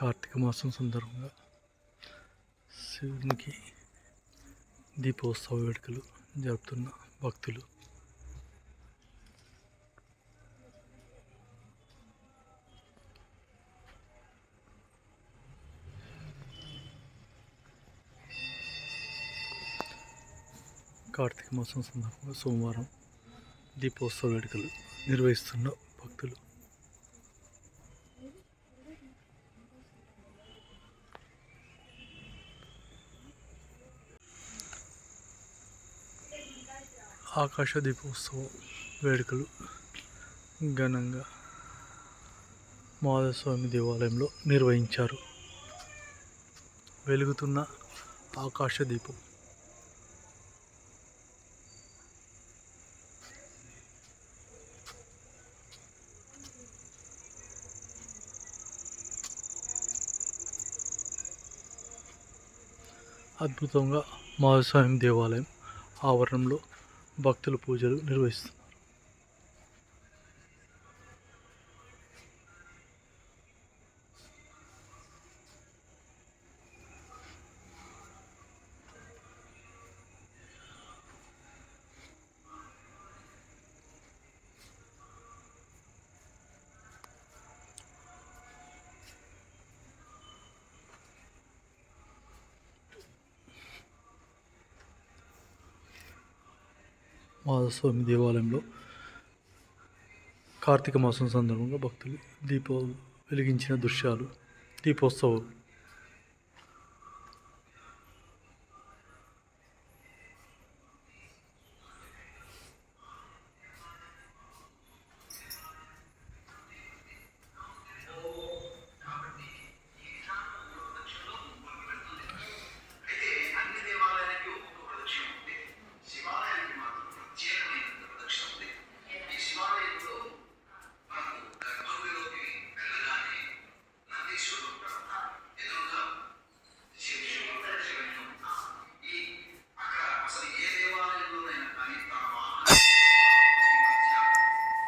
కార్తీక మాసం సందర్భంగా శివునికి దీపోత్సవ వేడుకలు జరుపుతున్న భక్తులు. కార్తీక మాసం సందర్భంగా సోమవారం దీపోత్సవ వేడుకలు నిర్వహిస్తున్న భక్తులు. ఆకాశ దీపోత్సవం వేడుకలు ఘనంగా మాధవస్వామి దేవాలయంలో నిర్వహించారు. వెలుగుతున్న ఆకాశ దీపం. అద్భుతంగా మాధవస్వామి దేవాలయం ఆవరణంలో భక్తులు పూజలు నిర్వహిస్తున్నారు మాధవస్వామి దేవాలయంలో కార్తీక మాసం సందర్భంగా భక్తులు దీపం వెలిగించిన దృశ్యాలు దీపోత్సవం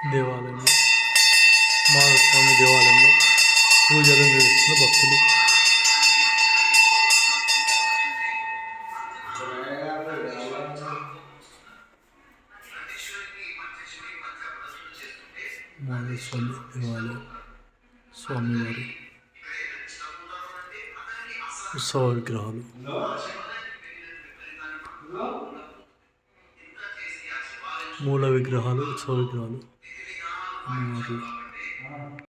దేవాలయంలో మాధవస్వామి దేవాలయంలో పూజలు నిర్వహిస్తున్న భక్తులు నందీశ్వరికి పంచశివుడి మధ్య ప్రదక్షిణ చేస్తుంటే మాధవస్వామి దేవాలయం స్వామివారి ఉత్సవ విగ్రహాలు మూల విగ్రహాలు ఉత్సవ విగ్రహాలు. అమ్మవార్లు.